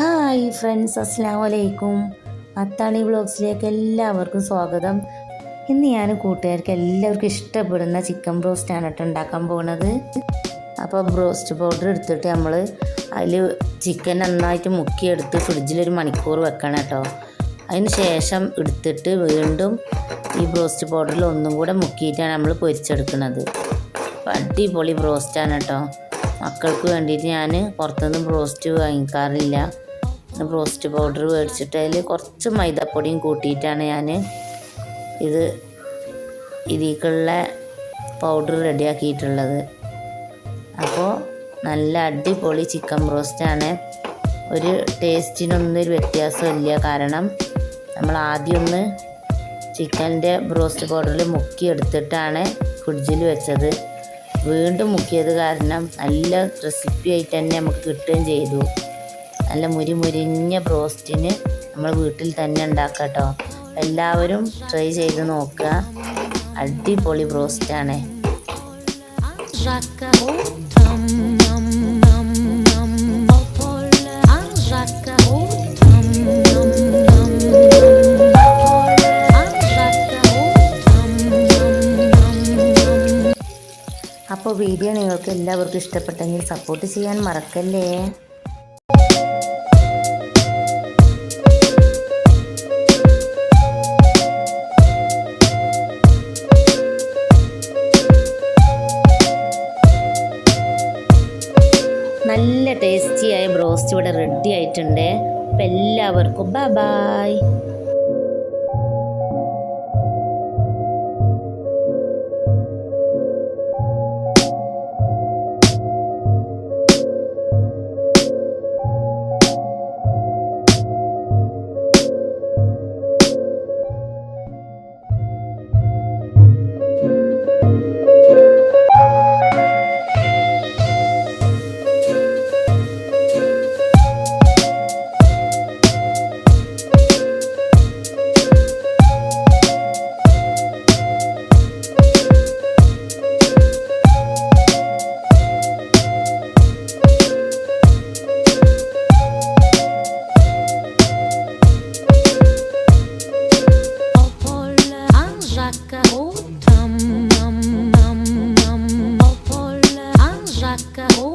Hi friends അസ്സാം വലൈക്കും അത്താണി ബ്ലോഗ്സിലേക്ക് എല്ലാവർക്കും സ്വാഗതം. ഇന്ന് ഞാൻ കൂട്ടുകാർക്ക് എല്ലാവർക്കും ഇഷ്ടപ്പെടുന്ന ചിക്കൻ ബ്രോസ്റ്റാണ് കേട്ടോ ഉണ്ടാക്കാൻ പോകുന്നത് അപ്പോൾ ബ്രോസ്റ്റ് പൗഡർ എടുത്തിട്ട് നമ്മൾ അതിൽ ചിക്കൻ നന്നായിട്ട് മുക്കിയെടുത്ത് ഫ്രിഡ്ജിലൊരു മണിക്കൂർ വെക്കണം കേട്ടോ. അതിന് ശേഷം എടുത്തിട്ട് വീണ്ടും ഈ ബ്രോസ്റ്റ് പൗഡറിൽ ഒന്നും കൂടെ മുക്കിയിട്ടാണ് നമ്മൾ പൊരിച്ചെടുക്കുന്നത്. അടിപൊളി ബ്രോസ്റ്റാണ് കേട്ടോ. മക്കൾക്ക് വേണ്ടിയിട്ട് ഞാൻ പുറത്തുനിന്ന് ബ്രോസ്റ്റ് വാങ്ങിക്കാറില്ല. ബ്രോസ്റ്റ് പൗഡർ മേടിച്ചിട്ട് അതിൽ കുറച്ച് മൈദപ്പൊടിയും കൂട്ടിയിട്ടാണ് ഞാൻ ഇത് ഇതിലേക്കുള്ള പൗഡർ റെഡിയാക്കിയിട്ടുള്ളത്. അപ്പോൾ നല്ല അടിപൊളി ചിക്കൻ റോസ്റ്റാണ് ഒരു ടേസ്റ്റിനൊന്നും ഒരു വ്യത്യാസമില്ല. കാരണം നമ്മൾ ആദ്യം ഒന്ന് ചിക്കന്റെ ബ്രോസ്റ്റ് പൗഡറിൽ മുക്കി എടുത്തിട്ടാണ് ഫ്രിഡ്ജിൽ വെച്ചത്. വീണ്ടും മുക്കിയത് കാരണം നല്ല റെസിപ്പി ആയിട്ട് തന്നെ നമുക്ക് കിട്ടുകയും ചെയ്തു. നല്ല മുരി മുരിഞ്ഞ ബ്രോസ്റ്റിന് നമ്മൾ വീട്ടിൽ തന്നെ ഉണ്ടാക്കാം കേട്ടോ എല്ലാവരും ട്രൈ ചെയ്ത് നോക്കുക. അടിപൊളി ബ്രോസ്റ്റാണ്. അപ്പോൾ വീഡിയോ നിങ്ങൾക്ക് എല്ലാവർക്കും ഇഷ്ടപ്പെട്ടെങ്കിൽ സപ്പോർട്ട് ചെയ്യാൻ മറക്കല്ലേ? നല്ല ടേസ്റ്റിയായ ബ്രോസ്റ്റ് ഇവിടെ റെഡി ആയിട്ടുണ്ട്. അപ്പം എല്ലാവർക്കും ബൈ ബായ് Oh.